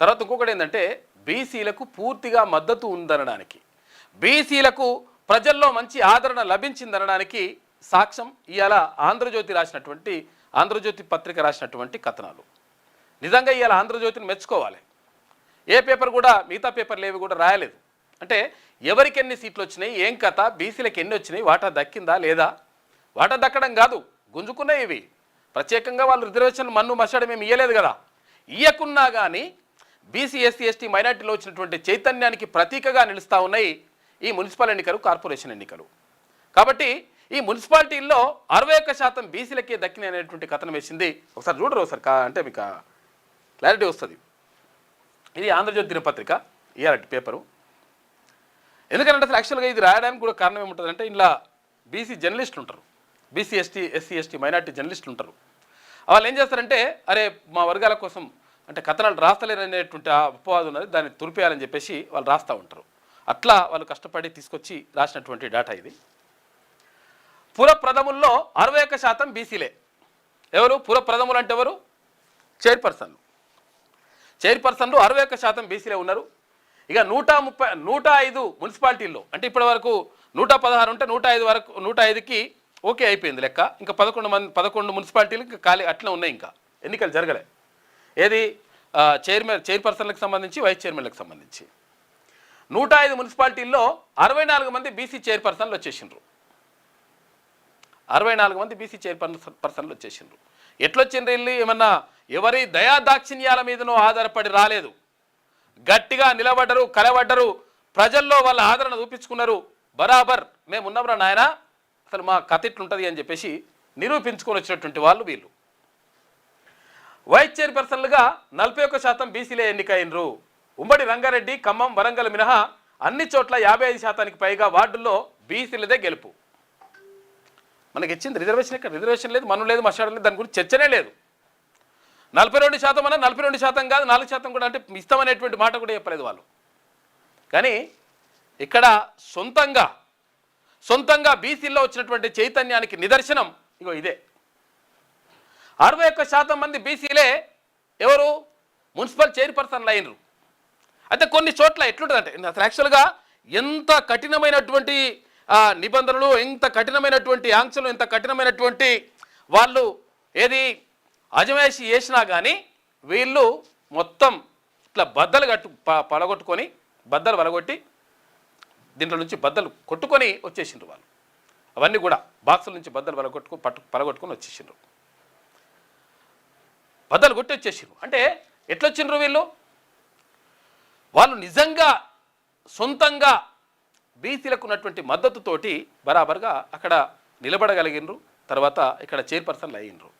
తర్వాత ఇంకొకటి ఏంటంటే బీసీలకు పూర్తిగా మద్దతు ఉందనడానికి. బీసీలకు ప్రజల్లో మంచి ఆదరణ లభించిందనడానికి సాక్ష్యం ఇవాళ ఆంధ్రజ్యోతి రాసినటువంటి ఆంధ్రజ్యోతి పత్రిక రాసినటువంటి కథనాలు. నిజంగా ఇవాళ ఆంధ్రజ్యోతిని మెచ్చుకోవాలి. ఏ పేపర్ కూడా మిగతా పేపర్లు ఏవి కూడా రాయలేదు. అంటే ఎవరికి ఎన్ని సీట్లు వచ్చినాయి ఏం కథ బీసీలకు ఎన్ని వచ్చినాయి వాటా దక్కిందా లేదా? వాటా దక్కడం కాదు గుంజుకున్నాయి ఇవి. ప్రత్యేకంగా వాళ్ళు రిజర్వేషన్ మన్ను మసడం ఏమి ఇయ్యలేదు కదా. ఇయ్యకున్నా కానీ బీసీ ఎస్సీ ఎస్టీ మైనార్టీలో వచ్చినటువంటి చైతన్యానికి ప్రతీకగా నిలుస్తూ ఉన్నాయి ఈ మున్సిపల్ ఎన్నికలు కార్పొరేషన్ ఎన్నికలు. కాబట్టి ఈ మున్సిపాలిటీల్లో అరవై ఒక్క శాతం బీసీలకే దక్కిన అనేటువంటి కథనం వేసింది. ఒకసారి చూడరు ఒకసారి కా- అంటే మీకు క్లారిటీ వస్తుంది. ఇది ఆంధ్రజ్యోతి దినపత్రిక ఇయాలటి పేపరు. ఎందుకంటే అసలు యాక్చువల్గా ఇది రాయడానికి కూడా కారణం ఏముంటుందంటే ఇలా బీసీ జర్నలిస్టులు ఉంటారు. BC ST SC ST minority జర్నలిస్టులు ఉంటారు. వాళ్ళు ఏం చేస్తారంటే అరే మా వర్గాల కోసం అంటే కథనాలు రాస్తలేరు అనేటువంటి ఆ అపవాదం ఉన్నది దాన్ని తురిపేయాలని చెప్పేసి వాళ్ళు రాస్తూ ఉంటారు. అట్లా వాళ్ళు కష్టపడి తీసుకొచ్చి రాసినటువంటి డేటా ఇది. పురప్రథముల్లో అరవై ఒక్క శాతం బీసీలే. ఎవరు? పురప్రథములు అంటే ఎవరు? చైర్పర్సన్లు. చైర్పర్సన్లు అరవై ఒక్క శాతం బీసీలే ఉన్నారు. ఇక నూట ముప్పై నూట ఐదు మున్సిపాలిటీల్లో అంటే ఇప్పటి వరకు నూట పదహారు ఉంటే నూట ఐదు వరకు నూట ఐదుకి ఓకే అయిపోయింది లెక్క. ఇంకా పదకొండు మంది పదకొండు మున్సిపాలిటీలు ఇంకా ఖాళీ అట్లా ఉన్నాయి ఇంకా. ఎన్నికలు జరగలే. ఏది? చైర్మన్ చైర్పర్సన్లకు సంబంధించి వైస్ చైర్మన్లకు సంబంధించి. నూట ఐదు మున్సిపాలిటీల్లో అరవై నాలుగు మంది బీసీ చైర్పర్సన్లు వచ్చేసిండ్రు. అరవై నాలుగు మంది బీసీ చైర్పర్సన్ పర్సన్లు వచ్చేసిండ్రు. ఎట్లొచ్చిండ్రు వెళ్ళి? ఏమన్నా ఎవరి దయా దాక్షిణ్యాల మీదనో ఆధారపడి రాలేదు. గట్టిగా నిలబడ్డరు కలబడ్డరు ప్రజల్లో వాళ్ళ ఆదరణ చూపించుకున్నారు. బరాబర్ మేము ఉన్నాంరా నాయన అసలు మా కథ ఇట్లుంటుంది అని చెప్పేసి నిరూపించుకొని వచ్చినటువంటి వాళ్ళు వీళ్ళు. వైస్ చైర్పర్సన్లుగా నలభై ఒక్క శాతం బీసీలే ఎన్నికైనరు ఉమ్మడి రంగారెడ్డి ఖమ్మం వరంగల్ మినహా అన్ని చోట్ల యాభై ఐదు శాతానికి పైగా వార్డుల్లో బీసీలదే గెలుపు. మనకి ఇచ్చింది రిజర్వేషన్ ఇక్కడ రిజర్వేషన్ లేదు మనం లేదు మసాడం లేదు దాని గురించి చర్చనే లేదు. నలభై రెండు శాతం అన్న నలభై రెండు శాతం కాదు నాలుగు శాతం కూడా అంటే ఇస్తామనేటువంటి మాట కూడా చెప్పలేదు వాళ్ళు. కానీ ఇక్కడ సొంతంగా సొంతంగా బీసీల్లో వచ్చినటువంటి చైతన్యానికి నిదర్శనం ఇగో ఇదే. అరవై ఒక్క శాతం మంది బీసీలే ఎవరు? మున్సిపల్ చైర్పర్సన్లు అయినరు. అయితే కొన్ని చోట్ల ఎట్లుంటుందంటే అసలు యాక్చువల్గా ఎంత కఠినమైనటువంటి నిబంధనలు ఎంత కఠినమైనటువంటి ఆంక్షలు ఎంత కఠినమైనటువంటి వాళ్ళు ఏది అజమాయిషి చేసినా కానీ వీళ్ళు మొత్తం ఇట్లా బద్దలు కట్టు ప- పడగొట్టుకొని బద్దలు పలగొట్టి దీంట్లో నుంచి బద్దలు కొట్టుకొని వచ్చేసిండ్రు వాళ్ళు. అవన్నీ కూడా బాక్సుల నుంచి బద్దలు వలగొట్టుకు పట్టు పలగొట్టుకొని వచ్చేసిండ్రు. బద్దలు కొట్టి అంటే ఎట్లొచ్చిండ్రు వీళ్ళు? వాళ్ళు నిజంగా సొంతంగా బీసీలకు ఉన్నటువంటి మద్దతుతోటి బరాబర్గా అక్కడ నిలబడగలిగినరు తర్వాత ఇక్కడ చైర్పర్సన్లు అయ్యిండ్రు.